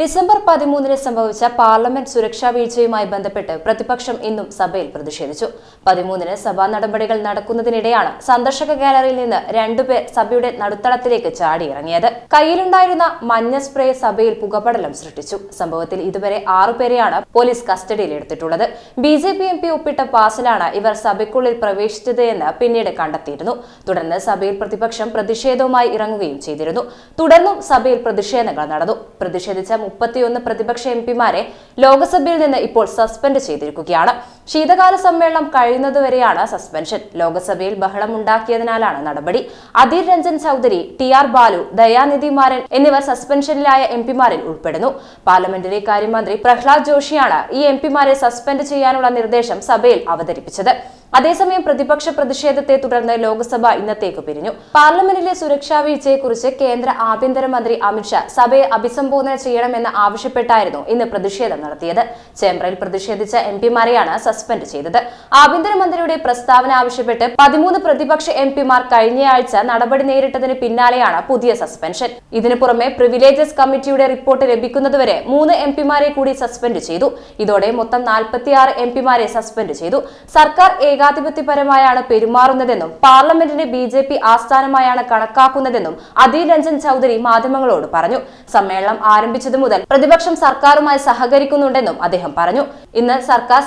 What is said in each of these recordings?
December പതിമൂന്നിന് സംഭവിച്ച parliament സുരക്ഷാ വീഴ്ചയുമായി ബന്ധപ്പെട്ട് പ്രതിപക്ഷം ഇന്നും സഭയിൽ പ്രതിഷേധിച്ചു. പതിമൂന്നിന് സഭാ നടപടികൾ നടക്കുന്നതിനിടെയാണ് സന്ദർശക ഗാലറിയിൽ നിന്ന് രണ്ടുപേർ സഭയുടെ നടുത്തളത്തിലേക്ക് ചാടിയിറങ്ങിയത്. കയ്യിലുണ്ടായിരുന്ന മഞ്ഞ സ്പ്രേ സഭയിൽ പുകപടലം സൃഷ്ടിച്ചു. സംഭവത്തിൽ ഇതുവരെ ആറുപേരെയാണ് പോലീസ് കസ്റ്റഡിയിൽ എടുത്തിട്ടുള്ളത്. B J P M P ഒപ്പിട്ട പാസിലാണ് ഇവർ സഭയ്ക്കുള്ളിൽ പ്രവേശിച്ചത് എന്ന് പിന്നീട് കണ്ടെത്തിയിരുന്നു. തുടർന്ന് സഭയിൽ പ്രതിപക്ഷം പ്രതിഷേധവുമായി ഇറങ്ങുകയും ചെയ്തിരുന്നു. തുടർന്നും സഭയിൽ പ്രതിഷേധങ്ങൾ നടന്നു. പ്രതിഷേധിച്ച മുപ്പത്തിയൊന്ന് പ്രതിപക്ഷ എം പിമാരെ ലോക്സഭയിൽ നിന്ന് ഇപ്പോൾ സസ്പെൻഡ് ചെയ്തിരിക്കുകയാണ്. ശീതകാല സമ്മേളനം കഴിയുന്നതുവരെയാണ് സസ്പെൻഷൻ. ലോക്സഭയിൽ ബഹളമുണ്ടാക്കിയതിനാലാണ് നടപടി. അധീർ രഞ്ജൻ ചൌധരി ടി ആർ ബാലു ദയാനിധി മാരൻ എന്നിവർ സസ്പെൻഷനിലായ എം പിമാരിൽ ഉൾപ്പെടുന്നു. പാർലമെന്ററി കാര്യമന്ത്രി പ്രഹ്ലാദ് ജോഷിയാണ് ഈ എം പിമാരെ സസ്പെൻഡ് ചെയ്യാനുള്ള നിർദ്ദേശം സഭയിൽ അവതരിപ്പിച്ചത്. അതേസമയം പ്രതിപക്ഷ പ്രതിഷേധത്തെ തുടർന്ന് ലോക്സഭ ഇന്നത്തേക്ക് പിരിഞ്ഞു. പാർലമെന്റിലെ സുരക്ഷാ വീഴ്ചയെക്കുറിച്ച് കേന്ദ്ര ആഭ്യന്തരമന്ത്രി അമിത്ഷാ സഭയെ അഭിസംബോധന ചെയ്യണമെന്ന് ആവശ്യപ്പെട്ടായിരുന്നു ഇന്ന് പ്രതിഷേധം നടത്തിയത്. ചേംബറിൽ പ്രതിഷേധിച്ച എം പിമാരെയാണ് സസ്പെൻഡ് ചെയ്തത്. ആഭ്യന്തരമന്ത്രിയുടെ പ്രസ്താവന ആവശ്യപ്പെട്ട് പതിമൂന്ന് പ്രതിപക്ഷ എം പിമാർ കഴിഞ്ഞയാഴ്ച നടപടി നേരിട്ടതിന് പിന്നാലെയാണ് പുതിയ സസ്പെൻഷൻ. ഇതിനു പുറമെ പ്രിവിലേജസ് കമ്മിറ്റിയുടെ റിപ്പോർട്ട് ലഭിക്കുന്നതുവരെ മൂന്ന് എം പിമാരെ കൂടി സസ്പെൻഡ് ചെയ്തു. ഇതോടെ മൊത്തം നാൽപ്പത്തിയാറ് എം പിമാരെ സസ്പെൻഡ് ചെയ്തു. സർക്കാർ ഏകാധിപത്യപരമായാണ് പെരുമാറുന്നതെന്നും പാർലമെന്റിനെ ബി ജെ പി ആസ്ഥാനമായാണ് കണക്കാക്കുന്നതെന്നും അധീർ രഞ്ജൻ ചൌധരി മാധ്യമങ്ങളോട് പറഞ്ഞു. സമ്മേളനം ആരംഭിച്ചതു മുതൽ പ്രതിപക്ഷം സർക്കാരുമായി സഹകരിക്കുന്നുണ്ടെന്നും അദ്ദേഹം പറഞ്ഞു. ഇന്ന് സർക്കാർ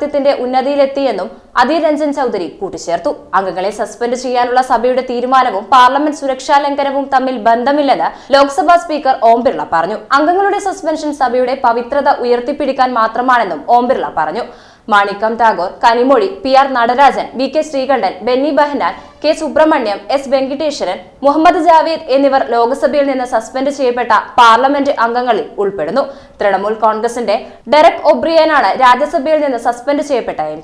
സ്വേച്ഛാധിപത്യത്തിന്റെ ഉന്നതിയിലെത്തിയെന്നും അധീർ രഞ്ജൻ ചൌധരി കൂട്ടിച്ചേർത്തു. അംഗങ്ങളെ സസ്പെൻഡ് ചെയ്യാനുള്ള സഭയുടെ തീരുമാനവും പാർലമെന്റ് സുരക്ഷാ ലംഘനവും തമ്മിൽ ബന്ധമില്ലെന്ന് ലോക്സഭാ സ്പീക്കർ ഓം ബിർള പറഞ്ഞു. അംഗങ്ങളുടെ സസ്പെൻഷൻ സഭയുടെ പവിത്രത ഉയർത്തിപ്പിടിക്കാൻ മാത്രമാണെന്നും ഓം ബിർള പറഞ്ഞു. Manickam Tagore Kanimozhi P R Natarajan V K Sreekandan Benny Behanan K Subramaniam S Venkiteswaran Mohammed Javed എന്നിവർ ലോക്സഭയിൽ നിന്ന് സസ്പെൻഡ് ചെയ്യപ്പെട്ട പാർലമെന്റ് അംഗങ്ങളിൽ ഉൾപ്പെടുന്നു. തൃണമൂൽ കോൺഗ്രസിന്റെ ഡെറക് ഒബ്രിയനാണ് രാജ്യസഭയിൽ നിന്ന് സസ്പെൻഡ് ചെയ്യപ്പെട്ട എം